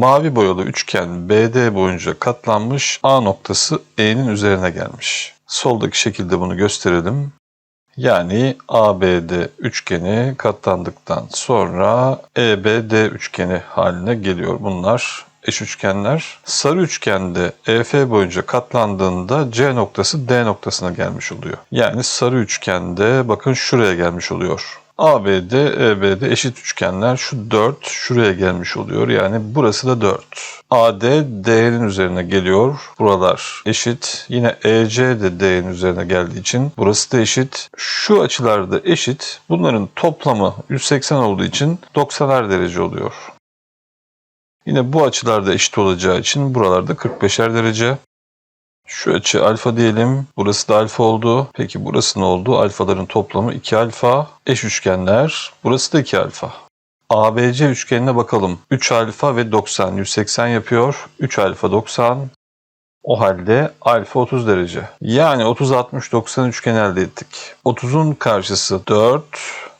Mavi boyalı üçgen BD boyunca katlanmış A noktası E'nin üzerine gelmiş. Soldaki şekilde bunu gösterelim. Yani ABD üçgeni katlandıktan sonra EBD üçgeni haline geliyor. Bunlar eş üçgenler. Sarı üçgende EF boyunca katlandığında C noktası D noktasına gelmiş oluyor. Yani sarı üçgende bakın şuraya gelmiş oluyor. ABD, EBD eşit üçgenler. Şu 4 şuraya gelmiş oluyor. Yani burası da 4. AD D'nin üzerine geliyor. Buralar eşit. Yine EC de D'nin üzerine geldiği için burası da eşit. Şu açılar da eşit. Bunların toplamı 180 olduğu için 90'er derece oluyor. Yine bu açılar da eşit olacağı için buralarda 45'er derece. Şu açı alfa diyelim. Burası da alfa oldu. Peki burası ne oldu? Alfaların toplamı 2 alfa. Eş üçgenler. Burası da 2 alfa. ABC üçgenine bakalım. 3 alfa ve 90. 180 yapıyor. 3 alfa 90. O halde alfa 30 derece. Yani 30 60 90 üçgen elde ettik. 30'un karşısı 4.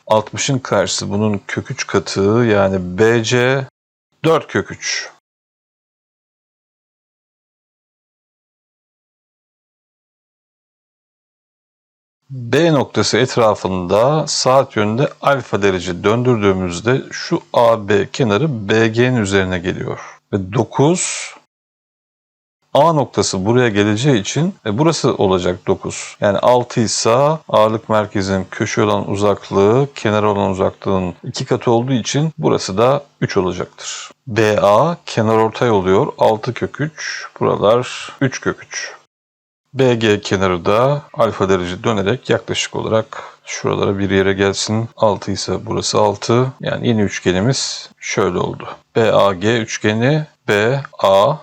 60'ın karşısı bunun kök 3 katı yani BC 4 kök 3. B noktası etrafında saat yönünde alfa derece döndürdüğümüzde şu AB kenarı BG'nin üzerine geliyor. Ve 9 A noktası buraya geleceği için e, burası olacak 9. Yani 6 ise ağırlık merkezinin köşe olan uzaklığı kenara olan uzaklığın iki katı olduğu için burası da 3 olacaktır. BA kenar ortay oluyor. 6 kök 3. Buralar 3 kök 3. BG kenarı da alfa derece dönerek yaklaşık olarak şuralara bir yere gelsin. 6 ise burası 6. Yani yeni üçgenimiz şöyle oldu. BAG üçgeni BA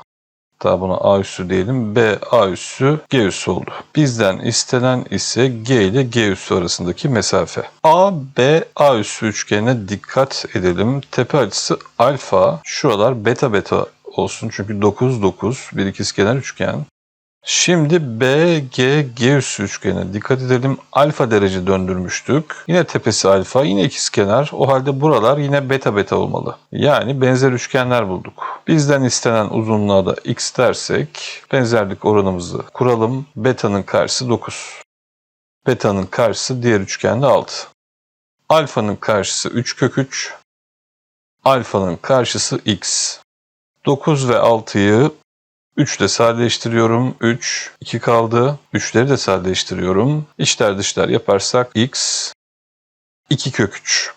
Hatta buna A üssü diyelim. B A üssü G üssü oldu. Bizden istenen ise G ile G üssü arasındaki mesafe. A B A üssü üçgenine dikkat edelim. Tepe açısı alfa. Şuralar beta beta olsun çünkü 9 9 bir ikizkenar üçgen. Şimdi B, G, G üssü üçgene dikkat edelim. Alfa derece döndürmüştük. Yine tepesi alfa, yine ikizkenar. O halde buralar yine beta beta olmalı. Yani benzer üçgenler bulduk. Bizden istenen uzunluğa da x dersek benzerlik oranımızı kuralım. Beta'nın karşısı 9. Beta'nın karşısı diğer üçgende 6. Alfa'nın karşısı 3 kök 3. Alfa'nın karşısı x. 9 ve 6'yı 3 ile sadeleştiriyorum. 3, 2 kaldı. 3'leri de sadeleştiriyorum. İçler dışlar yaparsak x 2 kök 3.